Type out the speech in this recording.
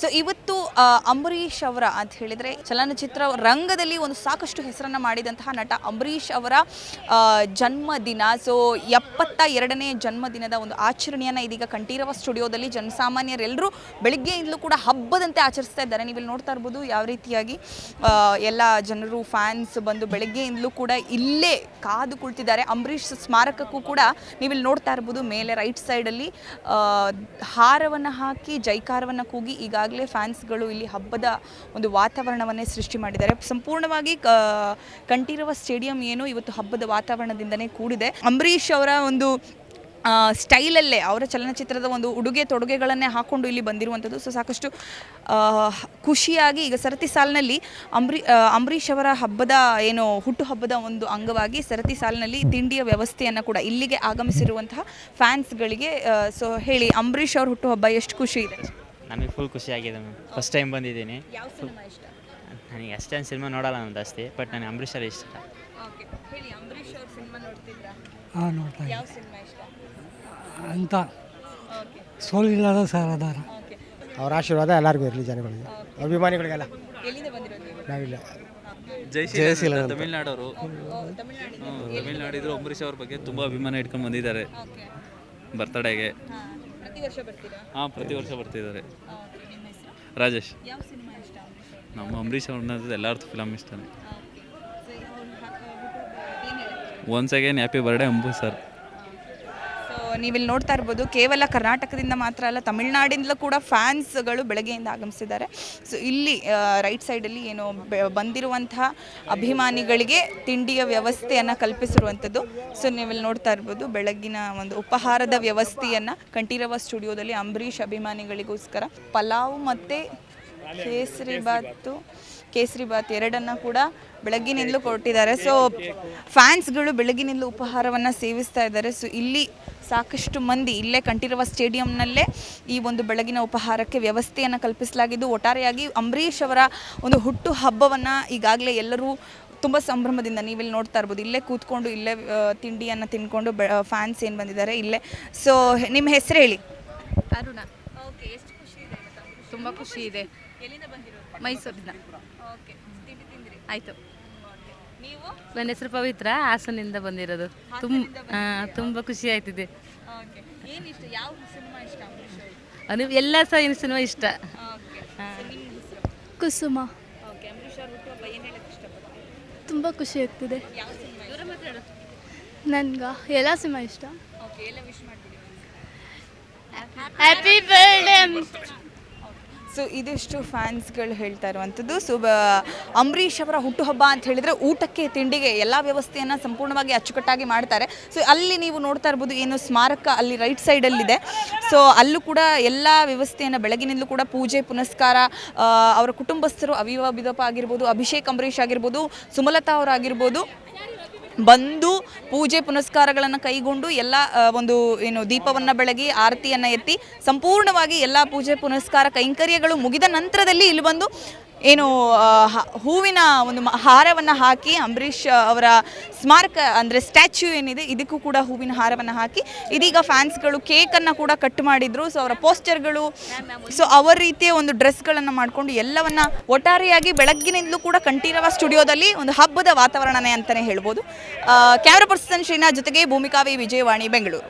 So ಇವತ್ತು ಅಂಬರೀಷ್ ಅವರ ಅಂತ ಹೇಳಿದರೆ ಚಲನಚಿತ್ರ ರಂಗದಲ್ಲಿ ಒಂದು ಸಾಕಷ್ಟು ಹೆಸರನ್ನು ಮಾಡಿದಂತಹ ನಟ ಅಂಬರೀಷ್ ಅವರ ಜನ್ಮದಿನ. ಸೊ ಎಪ್ಪತ್ತ ಎರಡನೇ ಜನ್ಮದಿನದ ಒಂದು ಆಚರಣೆಯನ್ನು ಇದೀಗ ಕಂಠೀರವ ಸ್ಟುಡಿಯೋದಲ್ಲಿ ಜನಸಾಮಾನ್ಯರೆಲ್ಲರೂ ಬೆಳಗ್ಗೆಯಿಂದಲೂ ಕೂಡ ಹಬ್ಬದಂತೆ ಆಚರಿಸ್ತಾ ಇದ್ದಾರೆ. ನೀವು ಇಲ್ಲಿ ನೋಡ್ತಾ ಇರ್ಬೋದು ಯಾವ ರೀತಿಯಾಗಿ ಎಲ್ಲ ಜನರು, ಫ್ಯಾನ್ಸ್ ಬಂದು ಬೆಳಗ್ಗೆಯಿಂದಲೂ ಕೂಡ ಇಲ್ಲೇ ಕಾದು ಕುಳಿತಿದ್ದಾರೆ. ಅಂಬರೀಷ್ ಸ್ಮಾರಕಕ್ಕೂ ಕೂಡ ನೀವು ಇಲ್ಲಿ ನೋಡ್ತಾ ಇರ್ಬೋದು, ಮೇಲೆ ರೈಟ್ ಸೈಡಲ್ಲಿ ಹಾರವನ್ನು ಹಾಕಿ ಜೈಕಾರವನ್ನು ಕೂಗಿ ಈಗಾಗಲೇ ಫ್ಯಾನ್ಸ್ಗಳು ಇಲ್ಲಿ ಹಬ್ಬದ ಒಂದು ವಾತಾವರಣವನ್ನೇ ಸೃಷ್ಟಿ ಮಾಡಿದ್ದಾರೆ. ಸಂಪೂರ್ಣವಾಗಿ ಕಂಠೀರವ ಸ್ಟೇಡಿಯಂ ಏನು ಇವತ್ತು ಹಬ್ಬದ ವಾತಾವರಣದಿಂದನೇ ಕೂಡಿದೆ. ಅಂಬರೀಷ್ ಅವರ ಒಂದು ಸ್ಟೈಲಲ್ಲೇ, ಅವರ ಚಲನಚಿತ್ರದ ಒಂದು ಉಡುಗೆ ತೊಡುಗೆಗಳನ್ನೇ ಹಾಕೊಂಡು ಇಲ್ಲಿ ಬಂದಿರುವಂಥದ್ದು. ಸೊ, ಸಾಕಷ್ಟು ಖುಷಿಯಾಗಿ ಈಗ ಸರತಿ ಸಾಲಿನಲ್ಲಿ ಅಂಬರೀ ಅಂಬರೀಷ್ ಅವರ ಹಬ್ಬದ ಏನು ಹುಟ್ಟುಹಬ್ಬದ ಒಂದು ಅಂಗವಾಗಿ ಸರತಿ ಸಾಲಿನಲ್ಲಿ ತಿಂಡಿಯ ವ್ಯವಸ್ಥೆಯನ್ನು ಕೂಡ ಇಲ್ಲಿಗೆ ಆಗಮಿಸಿರುವಂತಹ ಫ್ಯಾನ್ಸ್ಗಳಿಗೆ ಸೊ, ಹೇಳಿ ಅಂಬರೀಷ್ ಅವ್ರ ಹುಟ್ಟುಹಬ್ಬ ಎಷ್ಟು ಖುಷಿ ಇದೆ. ನನಗೆ ಫುಲ್ ಖುಷಿಯಾಗಿದೆ ಮ್ಯಾಮ್ ಫಸ್ಟ್ ಟೈಮ್ ಬಂದಿದ್ದೀನಿ. ಯಾವ ಸಿನಿಮಾ ಇಷ್ಟ? ನನಗೆ ಅಷ್ಟೇನು ಸಿನಿಮಾ ನೋಡಲ್ಲ ನಾನು ಜಾಸ್ತಿ ಬಟ್ ನನಗೆ ಅಂಬರೀಷ್ ಅವ್ರು ಇಷ್ಟ. ಓಕೆ ಹೇಳಿ ಅಂಬರೀಷ್ ಅವ್ರ ಸಿನಿಮಾ ನೋಡ್ತಿದ್ರಾ? ಹಾಂ ನೋಡ್ತಾ ಯಾವ ಸಿನಿಮಾ ಇಷ್ಟ? ಅಂತ. ಓಕೆ ಸೋಲಿಲ್ಲದ ಸರದಾರ. ಓಕೆ ಅವ್ರ ಆಶೀರ್ವಾದ ಎಲ್ಲರಿಗೂ ಇರಲಿ ಜನಗಳಿಗೆ. ಅಭಿಮಾನಿಗಳಿಗೆಲ್ಲ. ಎಲ್ಲಿಂದ ಬಂದಿರೋದು ನೀವು? ನಾವಿಲ್ಲ. ಜಯಶೀಲ ತಮಿಳ್ನಾಡವರು. ತಮಿಳ್ನಾಡಿದ್ರು ಅಂಬರೀಷ್ ಅವ್ರ ಬಗ್ಗೆ ತುಂಬ ಅಭಿಮಾನ ಇಟ್ಕೊಂಡು ಬಂದಿದ್ದಾರೆ. ಓಕೆ ಬರ್ತಡೆಗೆ ಹಾಂ. ಪ್ರತಿ ವರ್ಷ ಬರ್ತೀರಾ? ಹಾಂ ಪ್ರತಿ ವರ್ಷ ಬರ್ತಿದ್ದಾರೆ. ಓಕೆ. ನಿಮ್ಮ ಹೆಸರು? ರಾಜೇಶ್. ಯಾವ ಸಿನಿಮಾ ಇಷ್ಟ ಅಂಬರೀಷ್ ನಮ್ಮ ಅಂಬರೀಷ್ ಅವ್ರನ್ನದು ಎಲ್ಲರದ್ದು ಫಿಲಮ್ ಇಷ್ಟನೇ. ಅವ್ರು ಏನು ಹೇಳಿ? Once again happy birthday Ambu sir ನೀವಿಲ್ಲಿ ನೋಡ್ತಾ ಇರ್ಬೋದು, ಕೇವಲ ಕರ್ನಾಟಕದಿಂದ ಮಾತ್ರ ಅಲ್ಲ, ತಮಿಳ್ನಾಡಿಂದಲೂ ಕೂಡ ಫ್ಯಾನ್ಸ್ಗಳು ಬೆಳಗ್ಗೆಯಿಂದ ಆಗಮಿಸಿದ್ದಾರೆ. ಸೊ ಇಲ್ಲಿ ರೈಟ್ ಸೈಡಲ್ಲಿ ಏನು ಬಂದಿರುವಂತಹ ಅಭಿಮಾನಿಗಳಿಗೆ ತಿಂಡಿಯ ವ್ಯವಸ್ಥೆಯನ್ನು ಕಲ್ಪಿಸಿರುವಂಥದ್ದು. ಸೊ ನೀವಿಲ್ಲಿ ನೋಡ್ತಾ ಇರ್ಬೋದು, ಬೆಳಗ್ಗಿನ ಒಂದು ಉಪಹಾರದ ವ್ಯವಸ್ಥೆಯನ್ನು ಕಂಠೀರವ ಸ್ಟುಡಿಯೋದಲ್ಲಿ ಅಂಬರೀಷ್ ಅಭಿಮಾನಿಗಳಿಗೋಸ್ಕರ ಪಲಾವ್ ಮತ್ತು ಕೇಸರಿ ಬಾತು ಕೇಸರಿ ಬಾತ್ ಎರಡನ್ನ ಕೂಡ ಬೆಳಗ್ಗಿನಿಂದಲೂ ಕೊಟ್ಟಿದ್ದಾರೆ. ಸೊ ಫ್ಯಾನ್ಸ್ಗಳು ಬೆಳಗ್ಗಿನಿಂದಲೂ ಉಪಹಾರವನ್ನು ಸೇವಿಸ್ತಾ ಇದ್ದಾರೆ. ಸೊ ಇಲ್ಲಿ ಸಾಕಷ್ಟು ಮಂದಿ ಇಲ್ಲೇ ಕಂಠೀರವ ಸ್ಟೇಡಿಯಂನಲ್ಲೇ ಈ ಒಂದು ಬೆಳಗಿನ ಉಪಹಾರಕ್ಕೆ ವ್ಯವಸ್ಥೆಯನ್ನು ಕಲ್ಪಿಸಲಾಗಿದ್ದು ಒಟ್ಟಾರೆಯಾಗಿ ಅಂಬರೀಷ್ ಅವರ ಒಂದು ಹುಟ್ಟು ಹಬ್ಬವನ್ನು ಈಗಾಗಲೇ ಎಲ್ಲರೂ ತುಂಬ ಸಂಭ್ರಮದಿಂದ ನೀವಿಲ್ಲಿ ನೋಡ್ತಾ ಇರ್ಬೋದು. ಇಲ್ಲೇ ಕೂತ್ಕೊಂಡು ಇಲ್ಲೇ ತಿಂಡಿಯನ್ನು ತಿನ್ಕೊಂಡು ಬೆ ಫ್ಯಾನ್ಸ್ ಏನು ಬಂದಿದ್ದಾರೆ ಇಲ್ಲೇ. ಸೊ ನಿಮ್ಮ ಹೆಸರು ಹೇಳಿ. ಅರುಣ. ಓಕೆ ಎಷ್ಟು ಖುಷಿ ತುಂಬ ಖುಷಿ ಇದೆ. ಎಲ್ಲಿಂದ ಬಂದಿರೋದು? ಮೈಸೂರಿನ ಓಕೆ ತಿಂಡಿ ತಿಂದ್ರಿ? ಆಯಿತು. ನೀವು? ನನ್ನ ಹೆಸರು ಪವಿತ್ರ ಹಾಸನಿಂದ ಬಂದಿರೋದು. ತುಂಬ ತುಂಬ ಖುಷಿ ಆಯ್ತಿದೆ. ಓಕೆ ಏನಿಷ್ಟ ಯಾವ ಸಿನಿಮಾ ಇಷ್ಟ ಅಂಬರೀಷ್ ಅವ್ರದ್ದು? ಅನು ಎಲ್ಲ ಸಹ ಏನು ಸಿನಿಮಾ ಇಷ್ಟ. ಓಕೆ ಸೊ ನಿಮ್ಮ ಹೆಸರು? ಕುಸುಮ. ಓಕೆ ಅಂಬರೀಷ್ ಅವ್ರ ಹುಟ್ಟುಹಬ್ಬ ಏನು ಹೇಳಕ್ಕೆ ಇಷ್ಟಪಡ್ತೀವಿ ತುಂಬ ಖುಷಿ ಆಗ್ತಿದೆ. ಯಾವ ಸಿನಿಮಾ ನನ್ಗೆ? ಎಲ್ಲ ಸಿನಿಮಾ ಇಷ್ಟ. ಓಕೆ ಎಲ್ಲ ವಿಶ್ ಮಾಡ್ತೀವಿ ಹ್ಯಾಪಿ ಬರ್ಡೇ ಸೊ ಇದಿಷ್ಟು ಫ್ಯಾನ್ಸ್ಗಳು ಹೇಳ್ತಾ ಇರುವಂಥದ್ದು. ಸೊ ಅಂಬರೀಷ್ ಅವರ ಹುಟ್ಟುಹಬ್ಬ ಅಂತ ಹೇಳಿದರೆ ಊಟಕ್ಕೆ, ತಿಂಡಿಗೆ ಎಲ್ಲ ವ್ಯವಸ್ಥೆಯನ್ನು ಸಂಪೂರ್ಣವಾಗಿ ಅಚ್ಚುಕಟ್ಟಾಗಿ ಮಾಡ್ತಾರೆ. ಸೊ, ಅಲ್ಲಿ ನೀವು ನೋಡ್ತಾ ಇರ್ಬೋದು ಏನು ಸ್ಮಾರಕ ಅಲ್ಲಿ ರೈಟ್ ಸೈಡಲ್ಲಿದೆ. ಸೊ, ಅಲ್ಲೂ ಕೂಡ ಎಲ್ಲ ವ್ಯವಸ್ಥೆಯನ್ನು ಬೆಳಗಿನಿಂದಲೂ ಕೂಡ ಪೂಜೆ, ಪುನಸ್ಕಾರ ಅವರ ಕುಟುಂಬಸ್ಥರು ಅವಿವ ಆಗಿರ್ಬೋದು ಅಭಿಷೇಕ್ ಅಂಬರೀಷ್ ಆಗಿರ್ಬೋದು, ಸುಮಲತಾ ಅವರಾಗಿರ್ಬೋದು. ಬಂದು ಪೂಜೆ ಪುನಸ್ಕಾರಗಳನ್ನು ಕೈಗೊಂಡು ಎಲ್ಲ ಒಂದು, ಏನು, ದೀಪವನ್ನು ಬೆಳಗಿ ಆರತಿಯನ್ನು ಎತ್ತಿ ಸಂಪೂರ್ಣವಾಗಿ ಎಲ್ಲ ಪೂಜೆ ಪುನಸ್ಕಾರ ಕೈಂಕರ್ಯಗಳು ಮುಗಿದ ನಂತರದಲ್ಲಿ ಇಲ್ಲಿ ಬಂದು ಏನು ಹೂವಿನ ಒಂದು ಹಾರವನ್ನು ಹಾಕಿ ಅಂಬರೀಷ್ ಅವರ ಸ್ಮಾರಕ, ಅಂದರೆ ಸ್ಟ್ಯಾಚ್ಯೂ ಏನಿದೆ, ಇದಕ್ಕೂ ಕೂಡ ಹೂವಿನ ಹಾರವನ್ನು ಹಾಕಿ, ಇದೀಗ ಫ್ಯಾನ್ಸ್ಗಳು ಕೇಕನ್ನು ಕೂಡ ಕಟ್ ಮಾಡಿದರು. ಸೊ ಅವರ ಪೋಸ್ಟರ್ಗಳು ಸೊ ಅವರ ರೀತಿಯ ಒಂದು ಡ್ರೆಸ್ಗಳನ್ನು ಮಾಡಿಕೊಂಡು ಎಲ್ಲವನ್ನು ಒಟ್ಟಾರೆಯಾಗಿ ಬೆಳಗ್ಗಿನಿಂದಲೂ ಕೂಡ ಕಂಠೀರವ ಸ್ಟುಡಿಯೋದಲ್ಲಿ ಒಂದು ಹಬ್ಬದ ವಾತಾವರಣನೇ ಅಂತಲೇ ಹೇಳ್ಬೋದು. ಕ್ಯಾಮ್ರಾ ಪರ್ಸನ್ ಶ್ರೀನಾ ಜೊತೆಗೆ ಭೂಮಿಕಾವಿ ವಿಜಯವಾಣಿ, ಬೆಂಗಳೂರು.